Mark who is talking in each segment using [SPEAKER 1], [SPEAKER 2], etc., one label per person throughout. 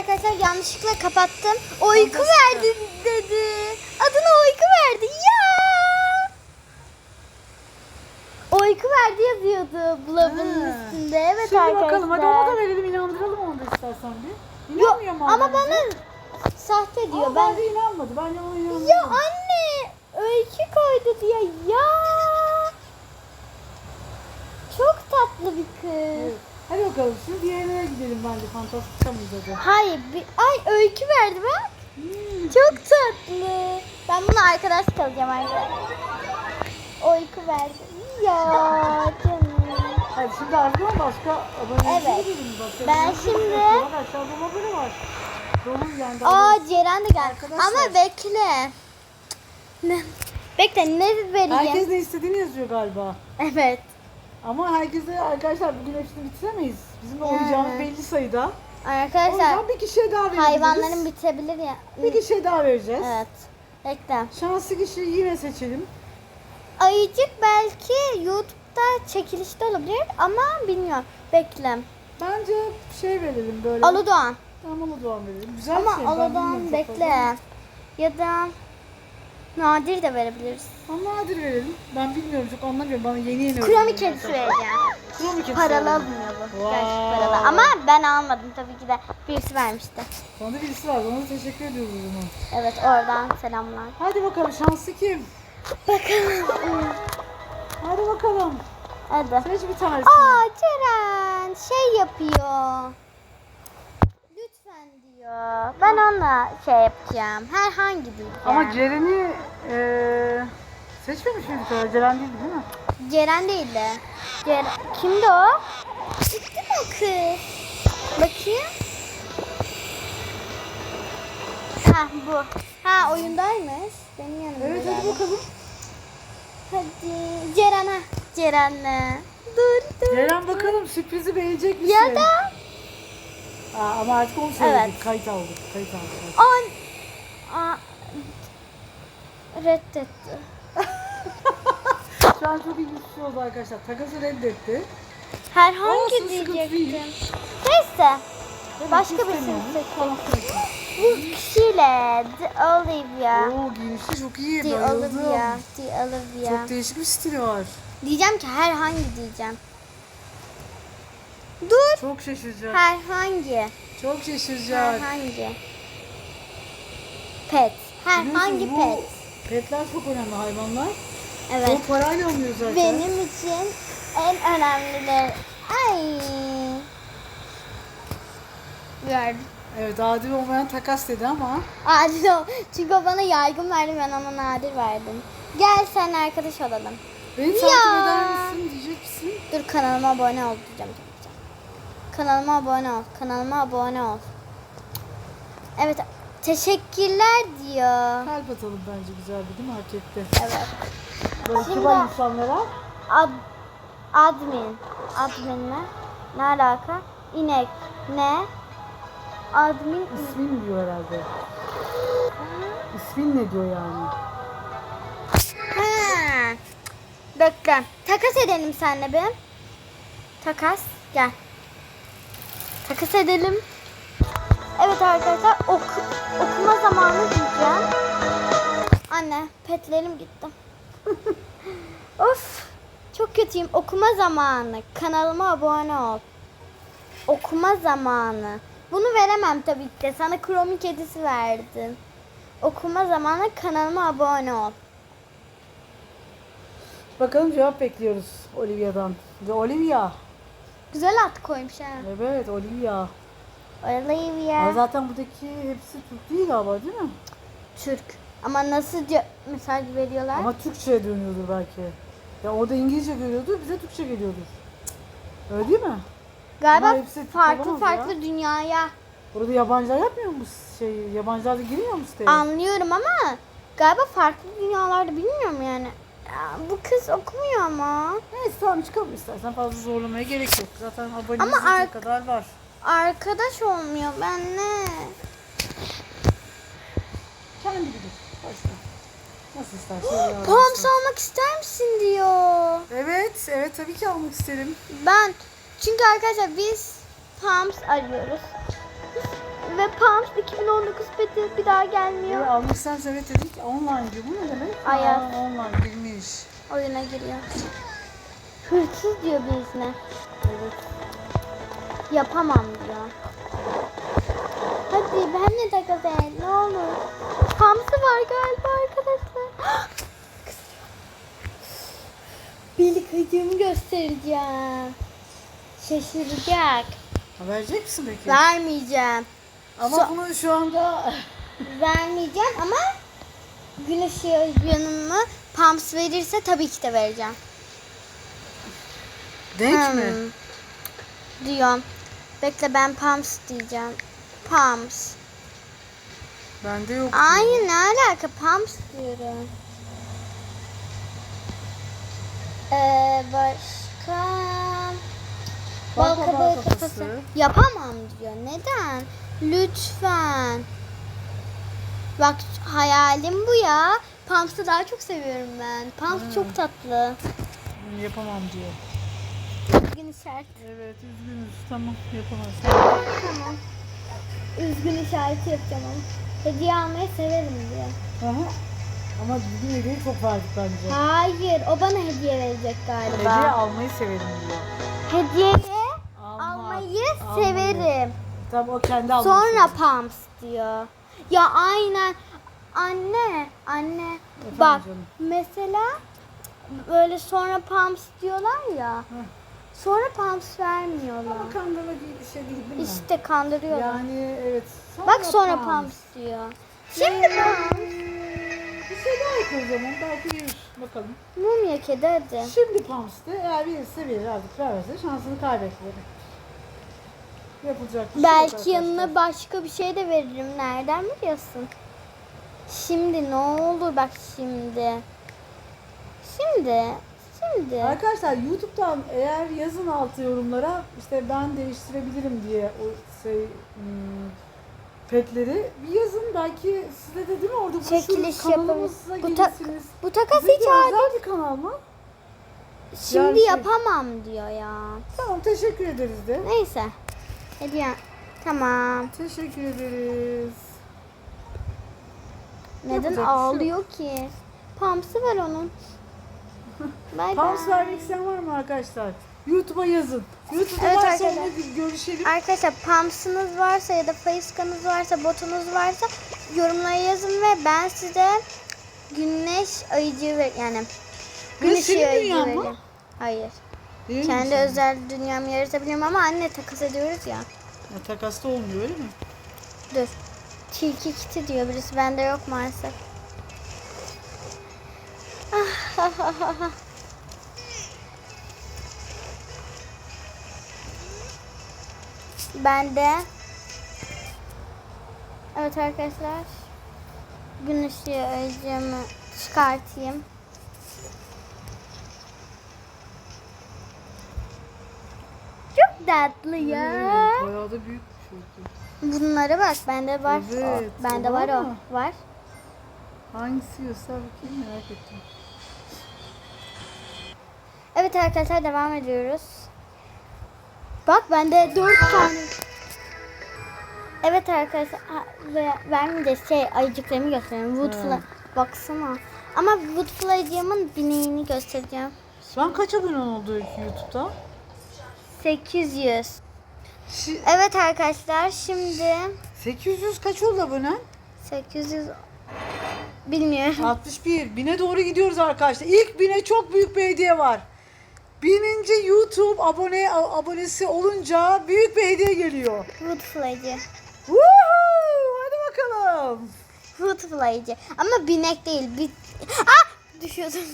[SPEAKER 1] arkadaşlar yanlışlıkla kapattım. Uyku verdi dedi. Adına uyku verdi. Ya. Uyku verdi yazıyordu bulabının
[SPEAKER 2] Ha.
[SPEAKER 1] üstünde. Evet
[SPEAKER 2] Şimdi
[SPEAKER 1] arkadaşlar.
[SPEAKER 2] bakalım hadi ona da verelim inandıralım onu da istersen bir.
[SPEAKER 1] Yok
[SPEAKER 2] İnanmıyor mu
[SPEAKER 1] ama bana sahte diyor.
[SPEAKER 2] Ama
[SPEAKER 1] ben
[SPEAKER 2] bence inanmadı. Bence ona inanmadı.
[SPEAKER 1] Ya anne öykü koydu diyor. Ya. Çok tatlı bir kız.
[SPEAKER 2] Evet. Hadi bakalım şimdi diğerine gidelim bence. Fantastik mıydı hadi.
[SPEAKER 1] Hayır, bir, ay öykü verdi bak.
[SPEAKER 2] Hmm.
[SPEAKER 1] Çok tatlı. Ben bunu arkadaş kalacağım arkadaşlar. Uyku verdi. Ya canım.
[SPEAKER 2] Hadi şimdi artık başka abone
[SPEAKER 1] Evet.
[SPEAKER 2] gidelim. Başka
[SPEAKER 1] Ben
[SPEAKER 2] abone
[SPEAKER 1] şimdi-.
[SPEAKER 2] Bak aşağıda abone var. Dolu yani.
[SPEAKER 1] Aa. Ceren de geldi.
[SPEAKER 2] Arkadaşlar.
[SPEAKER 1] Ama bekle. Ne? Bekle ne vereceğim?
[SPEAKER 2] Herkes ne istediğini yazıyor galiba.
[SPEAKER 1] Evet.
[SPEAKER 2] Ama herkese arkadaşlar bugün hepsini bitiremeyiz. Bizim de
[SPEAKER 1] Ya.
[SPEAKER 2] oynayacağımız belli sayıda. O
[SPEAKER 1] Arkadaşlar
[SPEAKER 2] yüzden bir kişiye daha verebiliriz.
[SPEAKER 1] hayvanların bitebilir ya.
[SPEAKER 2] Bir kişiye daha vereceğiz.
[SPEAKER 1] Evet. Bekle.
[SPEAKER 2] Şanslı kişiyi yine seçelim.
[SPEAKER 1] Ayıcık belki YouTube'da çekilişte olabilir ama bilmiyorum. Bekle.
[SPEAKER 2] Bence şey verelim böyle.
[SPEAKER 1] Aludoğan.
[SPEAKER 2] Tamam Aludoğan verelim. Güzel
[SPEAKER 1] Ama
[SPEAKER 2] bir şey. ben
[SPEAKER 1] Aludoğan
[SPEAKER 2] bilmiyorum
[SPEAKER 1] bekle. Ya da Nadir de verebiliriz.
[SPEAKER 2] Ama Nadir verelim. Ben bilmiyorum çok anlamıyorum. Bana yeni yeni
[SPEAKER 1] Kromi
[SPEAKER 2] öğreniyorum zaten.
[SPEAKER 1] vereceğim.
[SPEAKER 2] Kromi kedisi
[SPEAKER 1] Paralı
[SPEAKER 2] verelim.
[SPEAKER 1] alınıyor bu.
[SPEAKER 2] Vay.
[SPEAKER 1] Gerçek paralı. Ama ben almadım tabii ki de. Birisi vermişti.
[SPEAKER 2] Bana da birisi var. Ona da teşekkür ediyoruz o zaman.
[SPEAKER 1] Evet oradan selamlar.
[SPEAKER 2] Hadi bakalım şanslı kim?
[SPEAKER 1] Bakalım.
[SPEAKER 2] Hadi bakalım.
[SPEAKER 1] Hadi.
[SPEAKER 2] Seç bir tanesini.
[SPEAKER 1] Aa Ceren şey yapıyor. Ben ona şey yapacağım. Herhangi diyeceğim.
[SPEAKER 2] Ama Ceren'i eee seçmemiş miydik? Ceren değildi değil mi?
[SPEAKER 1] Ceren değil de. Ceren. Kimdi o? Gitti mi o kız? Bakayım. Ha bu. Ha oyundaymış. Benim yanımda.
[SPEAKER 2] Evet hadi bakalım.
[SPEAKER 1] Hadi. Ceren ha. Ceren'le. Dur dur.
[SPEAKER 2] Ceren bakalım sürprizi beğenecek misin?
[SPEAKER 1] Ya da
[SPEAKER 2] Aa, ama artık onu söyledik.
[SPEAKER 1] Evet.
[SPEAKER 2] Kayıt aldık. Kayıt aldık.
[SPEAKER 1] on. Aa, reddetti.
[SPEAKER 2] Şu an çok ilginç şey oldu arkadaşlar. Takası reddetti.
[SPEAKER 1] Herhangi
[SPEAKER 2] Olsun, sıkıntı değil.
[SPEAKER 1] diyecektim. Neyse. Başka
[SPEAKER 2] Demek
[SPEAKER 1] birisini
[SPEAKER 2] istemiyorum.
[SPEAKER 1] seçelim. Bu kişiyle The Olivia.
[SPEAKER 2] Oo giyinişi çok iyi.
[SPEAKER 1] The
[SPEAKER 2] Bayıldım.
[SPEAKER 1] Olivia. The Olivia.
[SPEAKER 2] Çok değişik bir stili var.
[SPEAKER 1] Diyeceğim ki herhangi diyeceğim. Dur.
[SPEAKER 2] Çok şaşıracak.
[SPEAKER 1] Herhangi.
[SPEAKER 2] Çok şaşıracak.
[SPEAKER 1] Herhangi. Pet. Herhangi
[SPEAKER 2] Biliyorsunuz
[SPEAKER 1] pet.
[SPEAKER 2] bu Petler çok önemli hayvanlar.
[SPEAKER 1] Evet.
[SPEAKER 2] O parayla alınıyor zaten.
[SPEAKER 1] Benim için en önemlileri. Ay. Gördüm.
[SPEAKER 2] Evet adil olmayan takas dedi ama.
[SPEAKER 1] Adil o. Çünkü o bana yaygın verdi ben ona nadir verdim. Gel sen arkadaş olalım.
[SPEAKER 2] Beni takip eder misin diyecek misin?
[SPEAKER 1] Dur kanalıma abone ol diyeceğim. Kanalıma abone ol. Kanalıma abone ol. Evet. Teşekkürler diyor.
[SPEAKER 2] Kalp atalım bence güzel bir değil mi? Hak etti.
[SPEAKER 1] Evet.
[SPEAKER 2] Böyle
[SPEAKER 1] Şimdi-
[SPEAKER 2] kibar insanlara.
[SPEAKER 1] Ad, admin. Admin ne? Ne alaka? İnek. Ne? Admin.
[SPEAKER 2] İsmin diyor herhalde. İsmin ne diyor yani?
[SPEAKER 1] Ha. Bekle. Takas edelim seninle bir. Takas. Gel. Takas edelim. Evet arkadaşlar oku, okuma zamanı diyeceğim. Anne petlerim gitti. of. Çok kötüyüm. Okuma zamanı. Kanalıma abone ol. Okuma zamanı. Bunu veremem tabii ki de. Sana kromi kedisi verdim. Okuma zamanı kanalıma abone ol.
[SPEAKER 2] Bakalım cevap bekliyoruz Olivia'dan. Ve Olivia.
[SPEAKER 1] Güzel at koymuş ha.
[SPEAKER 2] Evet Olivia.
[SPEAKER 1] Olivia.
[SPEAKER 2] Ama zaten buradaki hepsi Türk değil galiba değil mi?
[SPEAKER 1] Türk. Ama nasıl ce- mesaj veriyorlar?
[SPEAKER 2] Ama Türkçe'ye dönüyordur belki. Ya orada İngilizce görüyordur, bize Türkçe geliyordur. Öyle değil mi?
[SPEAKER 1] Galiba
[SPEAKER 2] ama hepsi
[SPEAKER 1] farklı
[SPEAKER 2] olamaz
[SPEAKER 1] farklı dünyaya
[SPEAKER 2] Burada yabancılar yapmıyor mu şey? Yabancılar da girmiyor mu siteye?
[SPEAKER 1] anlıyorum ama galiba farklı dünyalarda bilmiyorum yani. Ya, bu kız okumuyor ama.
[SPEAKER 2] Neyse tamam çıkalım istersen fazla zorlamaya gerek yok. Zaten abonemiz
[SPEAKER 1] Ama ar-
[SPEAKER 2] kadar var.
[SPEAKER 1] Arkadaş olmuyor benle.
[SPEAKER 2] Kendi bilir. Başla. Nasıl istersen. alsın.
[SPEAKER 1] almak ister misin diyor.
[SPEAKER 2] Evet, evet tabii ki almak isterim.
[SPEAKER 1] Ben çünkü arkadaşlar biz Pams arıyoruz. Ve 2019 peti bir daha
[SPEAKER 2] Evet,
[SPEAKER 1] gelmiyor.
[SPEAKER 2] almak istersen evet dedik. Online diyor. Bu ne demek?
[SPEAKER 1] Ayaz.
[SPEAKER 2] Aa, online bilmiş.
[SPEAKER 1] Oyuna giriyor. Hırsız diyor birisine.
[SPEAKER 2] Evet.
[SPEAKER 1] Yapamam diyor. Hadi benimle takas et ne olur. Hamsi var galiba arkadaşlar. Birlik hıcımı göstereceğim. Şaşıracak.
[SPEAKER 2] Verecek misin peki?
[SPEAKER 1] Vermeyeceğim.
[SPEAKER 2] Ama
[SPEAKER 1] So-
[SPEAKER 2] bunu şu anda
[SPEAKER 1] Vermeyeceğim ama gün ışığı yanımı Pams verirse tabii ki de vereceğim.
[SPEAKER 2] denk mi?
[SPEAKER 1] Hmm. Diyorum. Bekle ben Pams diyeceğim. Pams.
[SPEAKER 2] Bende yok.
[SPEAKER 1] Ay ne alaka Pams diyorum. Ee, başka bal kabağı kafası. Yapamam diyor. Neden? Lütfen. Bak hayalim bu ya. Pams'ı daha çok seviyorum ben.
[SPEAKER 2] Hmm.
[SPEAKER 1] çok tatlı.
[SPEAKER 2] Yapamam diyor.
[SPEAKER 1] Üzgün işaret.
[SPEAKER 2] Evet üzgünüz. Tamam yapamazsın.
[SPEAKER 1] Tamam. Üzgün işareti yapacağım ama. Hediye almayı severim diyor.
[SPEAKER 2] Aha. Ama bugün hediye çok verdik bence.
[SPEAKER 1] Hayır, o bana hediye verecek galiba.
[SPEAKER 2] Hediye almayı severim diyor.
[SPEAKER 1] Hediyeyi almayı
[SPEAKER 2] almayı.
[SPEAKER 1] severim.
[SPEAKER 2] Tamam o kendi almayı
[SPEAKER 1] Sonra
[SPEAKER 2] severim.
[SPEAKER 1] pumps diyor. Ya aynen. Anne, anne.
[SPEAKER 2] Efendim
[SPEAKER 1] Bak
[SPEAKER 2] canım.
[SPEAKER 1] mesela böyle sonra pumps diyorlar ya. Sonra pumps vermiyorlar.
[SPEAKER 2] Ama kandırma gibi bir şey değil değil mi?
[SPEAKER 1] İşte kandırıyorlar.
[SPEAKER 2] Yani evet.
[SPEAKER 1] Bak sonra
[SPEAKER 2] pumps.
[SPEAKER 1] pumps diyor. Şimdi pumps.
[SPEAKER 2] Bir şey daha yap o zaman. Belki verir. Bakalım.
[SPEAKER 1] Mumya kedi hadi.
[SPEAKER 2] Şimdi Pumps'te eğer verirse verir artık vermezse şansını kaybetmedi. Yapılacak bir şey
[SPEAKER 1] Belki
[SPEAKER 2] arkadaşlar.
[SPEAKER 1] yanına başka bir şey de veririm. Nereden biliyorsun? Şimdi ne olur bak şimdi. Şimdi. Şimdi.
[SPEAKER 2] Arkadaşlar YouTube'dan eğer yazın altı yorumlara işte ben değiştirebilirim diye o şey hmm, petleri bir yazın belki size de değil mi orada
[SPEAKER 1] Çekiliş
[SPEAKER 2] buluşuruz, kanalımıza.
[SPEAKER 1] Bu, tak,
[SPEAKER 2] gelirsiniz.
[SPEAKER 1] bu takas
[SPEAKER 2] Bizim
[SPEAKER 1] hiç
[SPEAKER 2] de özel bir kanal mı?
[SPEAKER 1] Şimdi
[SPEAKER 2] Yani şey-
[SPEAKER 1] yapamam diyor ya.
[SPEAKER 2] Tamam teşekkür ederiz de.
[SPEAKER 1] Neyse. Hediye. Tamam.
[SPEAKER 2] Teşekkür ederiz.
[SPEAKER 1] Neden
[SPEAKER 2] Yapacak şey
[SPEAKER 1] ağlıyor ki? Pamsı ver onun. Bay
[SPEAKER 2] Pams
[SPEAKER 1] bay.
[SPEAKER 2] vermek isteyen var mı arkadaşlar? YouTube'a yazın. YouTube'da
[SPEAKER 1] Evet
[SPEAKER 2] varsa
[SPEAKER 1] arkadaşlar.
[SPEAKER 2] onunla bir görüşelim.
[SPEAKER 1] Arkadaşlar pamsınız varsa ya da faiskanız varsa botunuz varsa yorumlara yazın ve ben size güneş ayıcı ver yani güneş
[SPEAKER 2] senin
[SPEAKER 1] ayıcı
[SPEAKER 2] dünyan mı?
[SPEAKER 1] veririm. Hayır.
[SPEAKER 2] Değil mi
[SPEAKER 1] Kendi
[SPEAKER 2] senin?
[SPEAKER 1] özel dünyamı yaratabilirim ama anne takas ediyoruz ya.
[SPEAKER 2] Ya, takasta olmuyor öyle mi?
[SPEAKER 1] Dur. Tilki kiti diyor birisi. Bende yok maalesef. Ah, Ben de Evet arkadaşlar gün ışığı ayıcımı çıkartayım. Çok tatlı ya.
[SPEAKER 2] Evet, bayağı da büyük bir şey.
[SPEAKER 1] Bunlara bak bende var.
[SPEAKER 2] Evet,
[SPEAKER 1] O, bende var,
[SPEAKER 2] var
[SPEAKER 1] o. Var.
[SPEAKER 2] Hangisi göster bakayım merak ettim.
[SPEAKER 1] Evet arkadaşlar devam ediyoruz. Bak bende dört tane. Evet arkadaşlar ve vermeyeceğiz şey ayıcıklarımı göstereyim. Woodfly
[SPEAKER 2] Evet.
[SPEAKER 1] baksana. Ama Woodfly'cığımın bineğini göstereceğim.
[SPEAKER 2] Sen kaç abone oldu YouTube'da?
[SPEAKER 1] 800.
[SPEAKER 2] Şi-
[SPEAKER 1] Evet arkadaşlar şimdi
[SPEAKER 2] 800 kaç oldu abone?
[SPEAKER 1] 800 bilmiyorum.
[SPEAKER 2] 61. Bine doğru gidiyoruz arkadaşlar. İlk bine çok büyük bir hediye var. Bininci YouTube abone abonesi olunca büyük bir hediye geliyor.
[SPEAKER 1] Woodfly'cı.
[SPEAKER 2] Woohoo! Hadi bakalım.
[SPEAKER 1] Woodfly'cı. Ama binek değil. Bir... Ah! Düşüyordum.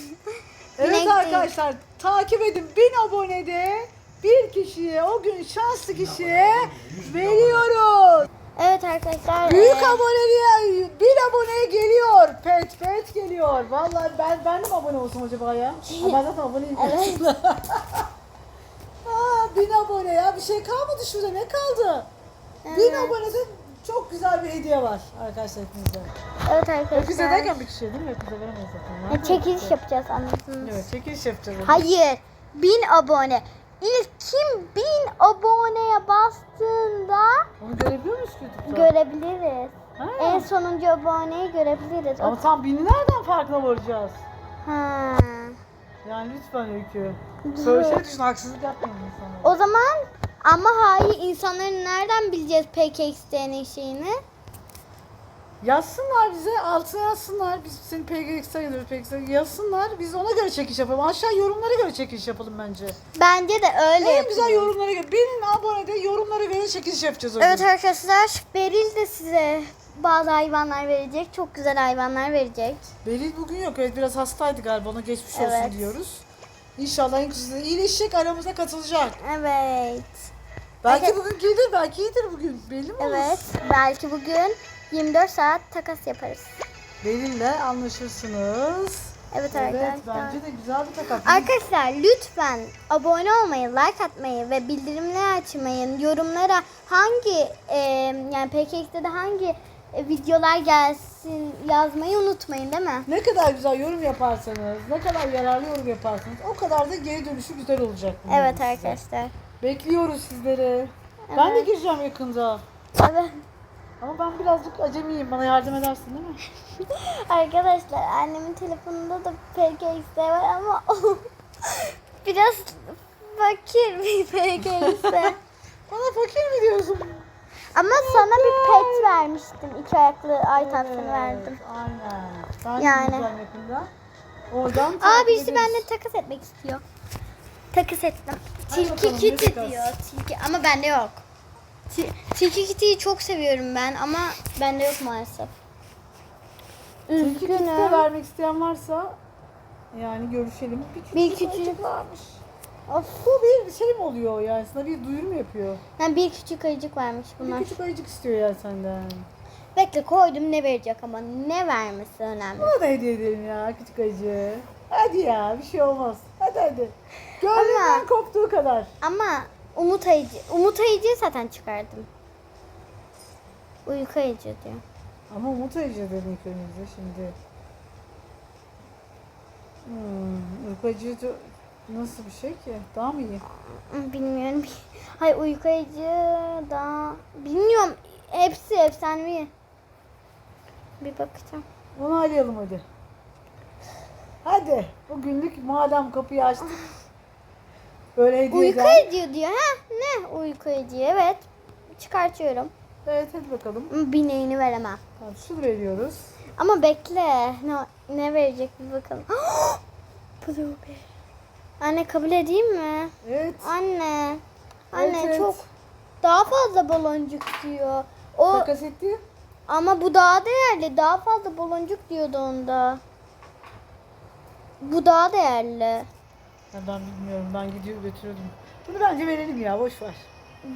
[SPEAKER 2] Evet
[SPEAKER 1] Binek değil.
[SPEAKER 2] arkadaşlar takip edin. 1000 abonede bir kişiye o gün şanslı kişiye veriyoruz.
[SPEAKER 1] Evet arkadaşlar.
[SPEAKER 2] Büyük
[SPEAKER 1] e,
[SPEAKER 2] aboneliğe bir aboneye geliyor. Pet pet geliyor. Vallahi ben ben de mi abone olsam acaba ya? Ama ben zaten aboneyim.
[SPEAKER 1] Evet.
[SPEAKER 2] Aa, bin abone ya bir şey kalmadı şurada ne kaldı? Bin
[SPEAKER 1] Evet.
[SPEAKER 2] abonede çok güzel bir hediye var arkadaşlar hepinize.
[SPEAKER 1] Evet arkadaşlar.
[SPEAKER 2] Hepinize derken bir kişiye değil mi? Hepinize veremeyiz zaten.
[SPEAKER 1] E, çekiliş yapacağız anladınız.
[SPEAKER 2] Evet çekiliş yapacağız.
[SPEAKER 1] Hayır. 1000 abone. İlk kim bin aboneye bastığında
[SPEAKER 2] Onu görebiliyor muyuz YouTube'da?
[SPEAKER 1] görebiliriz.
[SPEAKER 2] Ha.
[SPEAKER 1] En sonuncu aboneyi görebiliriz.
[SPEAKER 2] Ama tam bini nereden farkına varacağız?
[SPEAKER 1] Ha.
[SPEAKER 2] Yani lütfen Öykü. Böyle şey düşün haksızlık yapmayın insana.
[SPEAKER 1] O zaman ama hayır insanların nereden bileceğiz PKX'nin şeyini?
[SPEAKER 2] Yazsınlar bize, altına yazsınlar. Biz seni PGX sayılır, PGX yazsınlar. Biz ona göre çekiş yapalım. Aşağı yorumlara göre çekiş yapalım bence.
[SPEAKER 1] Bence de öyle
[SPEAKER 2] en güzel yorumlara göre. Benim abone de yorumlara göre çekiş yapacağız o gün.
[SPEAKER 1] Evet arkadaşlar Beril de size bazı hayvanlar verecek. Çok güzel hayvanlar verecek.
[SPEAKER 2] Beril bugün yok. Evet biraz hastaydı galiba. Ona geçmiş olsun
[SPEAKER 1] Evet.
[SPEAKER 2] diyoruz. İnşallah en kısa zamanda iyileşecek aramıza katılacak.
[SPEAKER 1] Evet.
[SPEAKER 2] Belki
[SPEAKER 1] Evet.
[SPEAKER 2] bugün gelir, belki iyidir bugün. Belli mi olur?
[SPEAKER 1] Evet. Belki bugün 24 saat takas yaparız.
[SPEAKER 2] Beril'le anlaşırsınız.
[SPEAKER 1] Evet,
[SPEAKER 2] Evet,
[SPEAKER 1] arkadaşlar.
[SPEAKER 2] bence de güzel bir takas.
[SPEAKER 1] Arkadaşlar lütfen abone olmayı, like atmayı ve bildirimleri açmayı, yorumlara hangi e, yani PKX'de de hangi e, videolar gelsin yazmayı unutmayın değil mi?
[SPEAKER 2] Ne kadar güzel yorum yaparsanız, ne kadar yararlı yorum yaparsanız o kadar da geri dönüşü güzel olacak.
[SPEAKER 1] Evet
[SPEAKER 2] size.
[SPEAKER 1] arkadaşlar.
[SPEAKER 2] Bekliyoruz sizleri. Ben de
[SPEAKER 1] Evet.
[SPEAKER 2] gireceğim yakında.
[SPEAKER 1] Evet.
[SPEAKER 2] Ama ben birazcık acemiyim. Bana yardım edersin değil mi?
[SPEAKER 1] Arkadaşlar annemin telefonunda da PKX var ama o biraz fakir bir PKX.
[SPEAKER 2] Bana fakir mi diyorsun?
[SPEAKER 1] ama sana bir pet vermiştim. iki ayaklı ay tatlını verdim.
[SPEAKER 2] Aynen. Ben
[SPEAKER 1] Yani.
[SPEAKER 2] yakında. Oradan
[SPEAKER 1] Aa birisi benimle takas etmek istiyor. Takas ettim. Tilki kiti diyor. Tilki ama bende yok. Ti- Tilki kitiyi çok seviyorum ben ama bende yok maalesef.
[SPEAKER 2] Tilki vermek isteyen varsa yani görüşelim. Bir küçük,
[SPEAKER 1] Bir küçük-
[SPEAKER 2] varmış.
[SPEAKER 1] Of.
[SPEAKER 2] Bu bir şey mi oluyor yani sana bir duyuru mu yapıyor?
[SPEAKER 1] Yani bir küçük ayıcık vermiş bunlar.
[SPEAKER 2] Bir küçük ayıcık istiyor yani senden.
[SPEAKER 1] Bekle koydum ne verecek ama ne vermesi önemli.
[SPEAKER 2] Ona da hediye edelim ya küçük ayıcı. Hadi ya bir şey olmaz. Hadi hadi. Gönlümden
[SPEAKER 1] Ama-
[SPEAKER 2] koptuğu kadar.
[SPEAKER 1] Ama Umut Ayıcı, Umut Ayıcı'yı zaten çıkardım. Uyku Ayıcı diyor.
[SPEAKER 2] Ama Umut Ayıcı dedik önümüze şimdi. Hmm, uyku ayıcı nasıl bir şey ki? Daha mı iyi?
[SPEAKER 1] Bilmiyorum. Hayır Uyku Ayıcı da bilmiyorum. Hepsi efsanevi. Bir bakacağım.
[SPEAKER 2] Onu arayalım hadi. Hadi. Bugünlük madem kapıyı açtık. Böyle hediye
[SPEAKER 1] Uyku
[SPEAKER 2] eden-
[SPEAKER 1] Ayıcı diyor. Ha ne Uyku Ayıcı evet. Çıkartıyorum.
[SPEAKER 2] Evet hadi bakalım.
[SPEAKER 1] Bineğini veremem.
[SPEAKER 2] Tamam, şunu veriyoruz.
[SPEAKER 1] Ama bekle. Ne, ne verecek bir bakalım. Blueberry. Anne kabul edeyim mi?
[SPEAKER 2] Evet.
[SPEAKER 1] Anne. Anne
[SPEAKER 2] Evet,
[SPEAKER 1] çok
[SPEAKER 2] evet.
[SPEAKER 1] daha fazla baloncuk diyor. O
[SPEAKER 2] Takas etti.
[SPEAKER 1] ama bu daha değerli. Daha fazla baloncuk diyordu onda. Bu daha değerli.
[SPEAKER 2] Ben bilmiyorum. Ben gidiyor götürüyordum. Bunu bence verelim ya. Boş ver.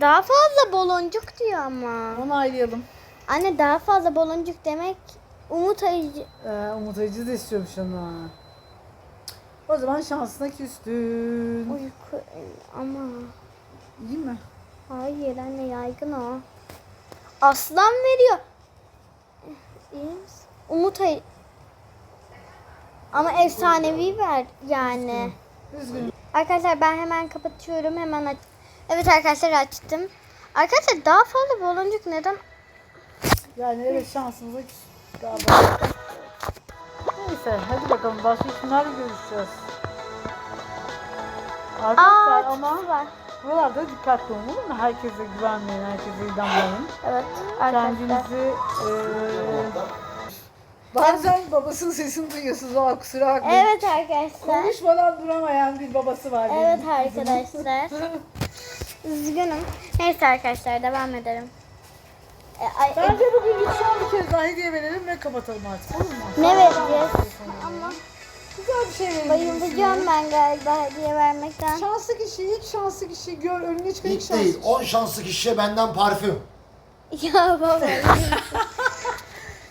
[SPEAKER 1] Daha fazla baloncuk diyor ama.
[SPEAKER 2] Onu ayıralım.
[SPEAKER 1] Anne daha fazla baloncuk demek Umut Ayıcı.
[SPEAKER 2] Ee, Umut Ayıcı da istiyormuş ona. O zaman şansına küstün.
[SPEAKER 1] Uyku ama
[SPEAKER 2] İyi mi?
[SPEAKER 1] hayır anne yaygın o. Aslan veriyor. İyi misin? Umut Ayı. Ama efsanevi ver yani.
[SPEAKER 2] Üzgünüm.
[SPEAKER 1] Arkadaşlar ben hemen kapatıyorum. Hemen aç. Evet arkadaşlar açtım. Arkadaşlar daha fazla baloncuk neden?
[SPEAKER 2] Yani evet şansımıza galiba. Neyse hadi bakalım başka kimlerle görüşeceğiz. Arkadaşlar
[SPEAKER 1] Aa,
[SPEAKER 2] ama
[SPEAKER 1] var.
[SPEAKER 2] buralarda dikkatli olun olur mu? Herkese güvenmeyin, herkese inanmayın.
[SPEAKER 1] Evet arkadaşlar.
[SPEAKER 2] Kendinizi eee bazen babasının sesini duyuyorsunuz ama kusura bakmayın.
[SPEAKER 1] Evet arkadaşlar.
[SPEAKER 2] Konuşmadan duramayan bir babası var. benim
[SPEAKER 1] Evet arkadaşlar. Üzgünüm. Neyse arkadaşlar devam edelim. E, ay, e,
[SPEAKER 2] Bence bugün lütfen bir kez daha hediye verelim ve kapatalım artık olur mu?
[SPEAKER 1] ne vereceğiz? Ama
[SPEAKER 2] Güzel bir şey verelim.
[SPEAKER 1] bayılacağım ben galiba hediye vermekten.
[SPEAKER 2] Şanslı kişi, ilk şanslı kişi gör önüne çıkan ilk
[SPEAKER 3] İlk
[SPEAKER 2] şanslı
[SPEAKER 3] değil, 10 şanslı kişiye benden parfüm.
[SPEAKER 1] Ya baba.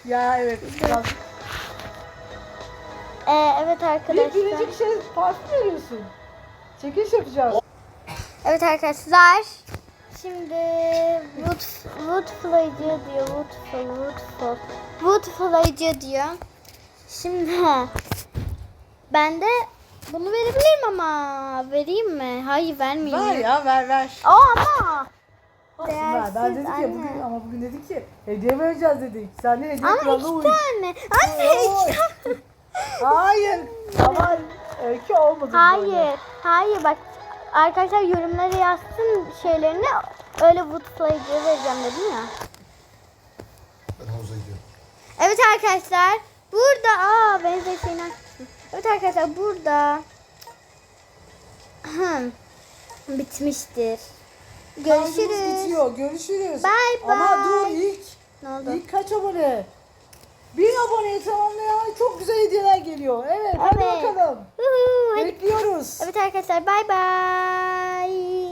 [SPEAKER 2] Ya evet biraz.
[SPEAKER 1] e, evet
[SPEAKER 2] Bir
[SPEAKER 1] arkadaşlar.
[SPEAKER 2] birinci kişiye parfüm veriyorsun. Çekiliş yapacağız.
[SPEAKER 1] Evet arkadaşlar. Şimdi wood, wood flycı diyor. Woodful, woodful. Wood flycı diyor. Şimdi bende Bunu verebilirim ama. Vereyim mi? Hayır vermeyeyim.
[SPEAKER 2] Ver ya ver ver.
[SPEAKER 1] Aa ama.
[SPEAKER 2] Ver. Ben
[SPEAKER 1] Değersiz
[SPEAKER 2] dedik ya
[SPEAKER 1] anne.
[SPEAKER 2] bugün ama bugün dedik ki hediye vereceğiz dedik. Sen de hediye
[SPEAKER 1] Ama
[SPEAKER 2] kuralına
[SPEAKER 1] iki
[SPEAKER 2] uy.
[SPEAKER 1] tane. Anne iki tane.
[SPEAKER 2] Hayır. Ama öykü olmadı. böyle.
[SPEAKER 1] Hayır. Hayır bak. Arkadaşlar yorumlara yazsın şeylerini. Öyle woodflay'ı vereceğim dedim ya.
[SPEAKER 3] Ben havuza gidiyorum.
[SPEAKER 1] Evet arkadaşlar. Burada. Aa benzer şeyini açmışım. Evet arkadaşlar burada. Bitmiştir. Görüşürüz.
[SPEAKER 2] bitiyor. Görüşürüz.
[SPEAKER 1] Bye
[SPEAKER 2] Ama dur ilk.
[SPEAKER 1] Ne oldu?
[SPEAKER 2] İlk kaç abone? Bin aboneyi tamamlayan çok güzel hediyeler geliyor. Evet, hadi
[SPEAKER 1] Evet.
[SPEAKER 2] bakalım.
[SPEAKER 1] Huhu, hadi.
[SPEAKER 2] Bekliyoruz.
[SPEAKER 1] Evet arkadaşlar bay bay.